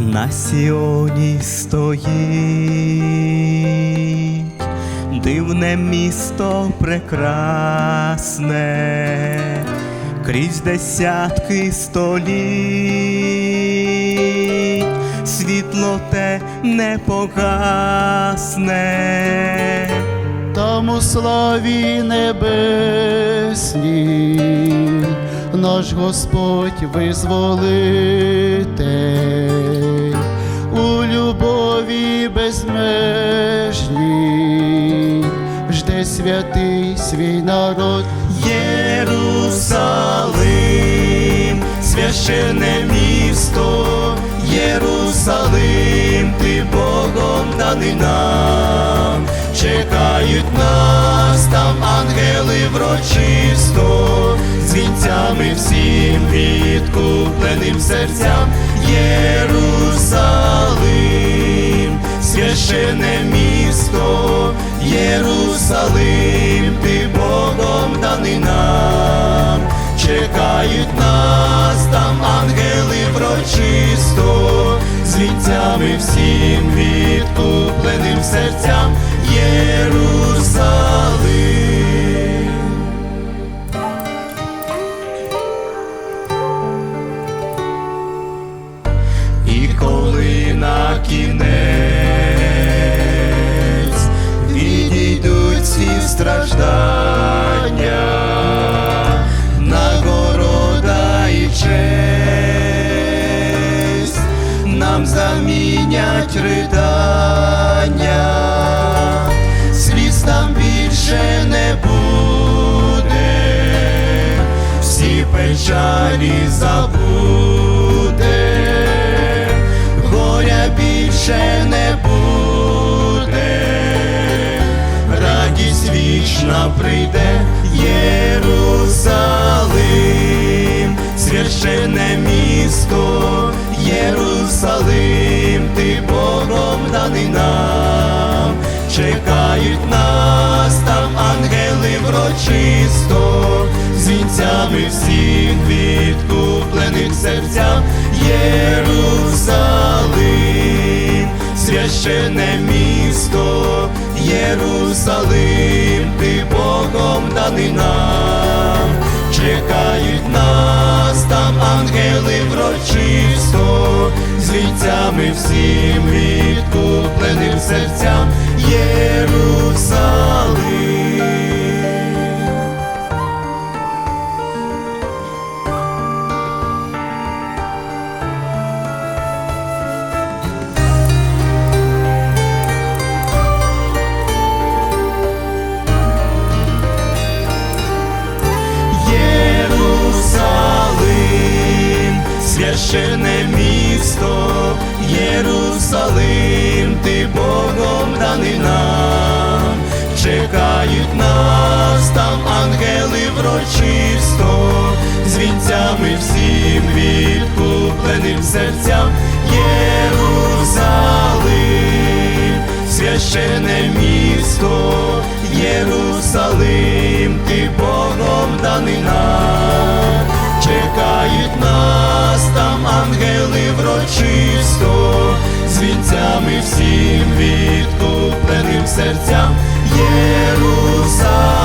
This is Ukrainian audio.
на Сіоні стоїть, дивне місто прекрасне, крізь десятки століть, світло те не погасне. Там у славі небесній наш Господь визволитель, любові безмежній жде святий свій народ. Єрусалим, священне місто, Єрусалим, ти Богом даний нам, чекають нас там ангели врочисто, з вінцями всім відкупленим серцям, Єрусалим, священне місто, Єрусалим, ти Богом даний нам, чекають нас там ангели врочисто, з вінцями всім відкупленим серцям Єрусалим. І коли на кінець ці страждання, нагорода і честь нам замінять ридання, сліз там більше не буде, всі печалі забуде, горя більше не буде, вічна прийде, Єрусалим, священне місто, Єрусалим, ти Богом даний нам, чекають нас там ангели врочисто, з всіх відкуплених серцям, Єрусалим, священне місто, Єрусалим, ти Богом даний нам, чекають нас там ангели врочисто, з вітцями всім відкупленим серцям, Єрусалим. Даний нам, чекають нас там ангели врочисто, з всім відкупленим серцям, Єрусалим, священне місто, Єрусалим, ти Богом даний нам, чекають нас там ангели врочисто, ми всім відкупленим серцям Єрусалим.